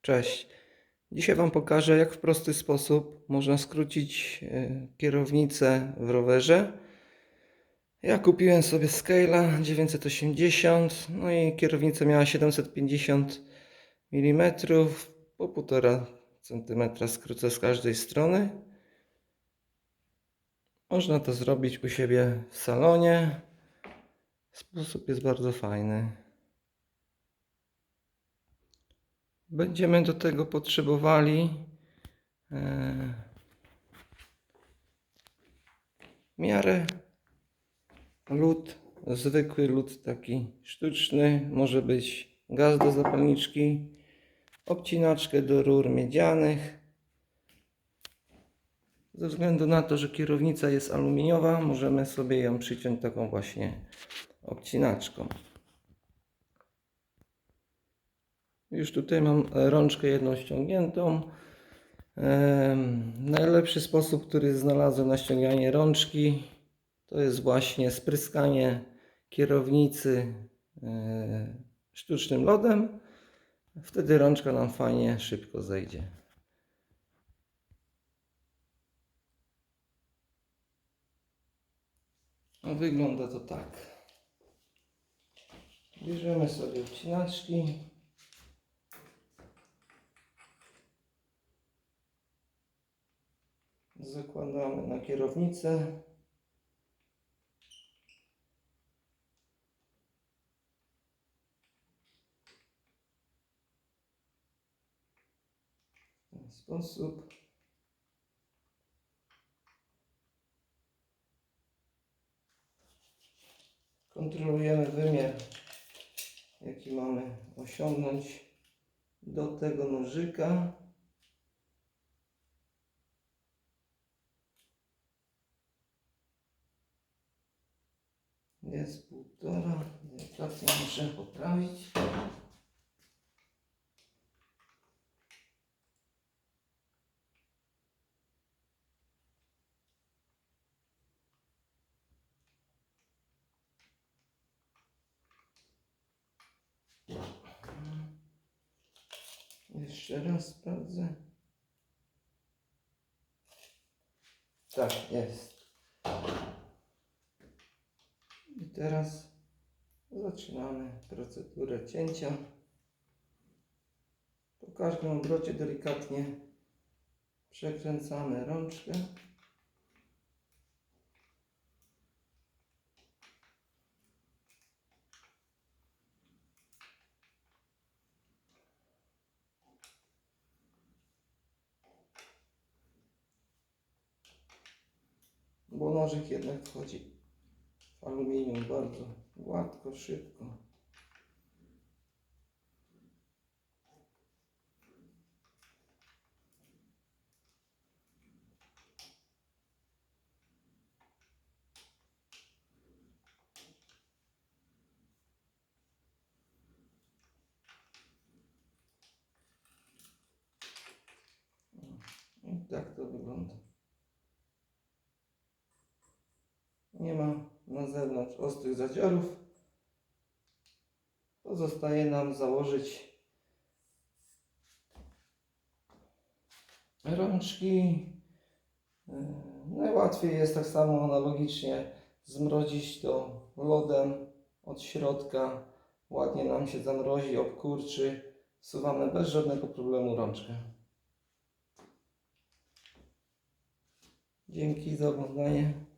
Cześć. Dzisiaj Wam pokażę, jak w prosty sposób można skrócić e, kierownicę w rowerze. Ja kupiłem sobie Scala 980, no i kierownica miała 750 mm, po 1,5 cm skrócę z każdej strony. Można to zrobić u siebie w salonie. Sposób jest bardzo fajny. Będziemy do tego potrzebowali e, miarę lód, zwykły lód taki sztuczny, może być gaz do zapalniczki, obcinaczkę do rur miedzianych. Ze względu na to, że kierownica jest aluminiowa, możemy sobie ją przyciąć taką właśnie obcinaczką. Już tutaj mam rączkę jedną ściągniętą. Najlepszy sposób, który znalazłem na ściąganie rączki, to jest właśnie spryskanie kierownicy e, sztucznym lodem. Wtedy rączka nam fajnie, szybko zejdzie. Wygląda to tak. Bierzemy sobie wcinaczki. Zakładamy na kierownicę. W ten sposób. Kontrolujemy wymiar, jaki mamy osiągnąć do tego nożyka. Jest półtora, delikatnie muszę poprawić. Jeszcze raz sprawdzę. Tak, jest. I teraz zaczynamy procedurę cięcia. Po każdym obrocie delikatnie przekręcamy rączkę. Bo nożyk jednak wchodzi aluminium bardzo gładko, szybko. Tak to wygląda. Na zewnątrz ostrych zadziorów. Pozostaje nam założyć rączki. Yy, Najłatwiej jest tak samo analogicznie zmrozić to lodem od środka. Ładnie nam się zamrozi, obkurczy. Wsuwamy bez żadnego problemu rączkę. Dzięki za oglądanie.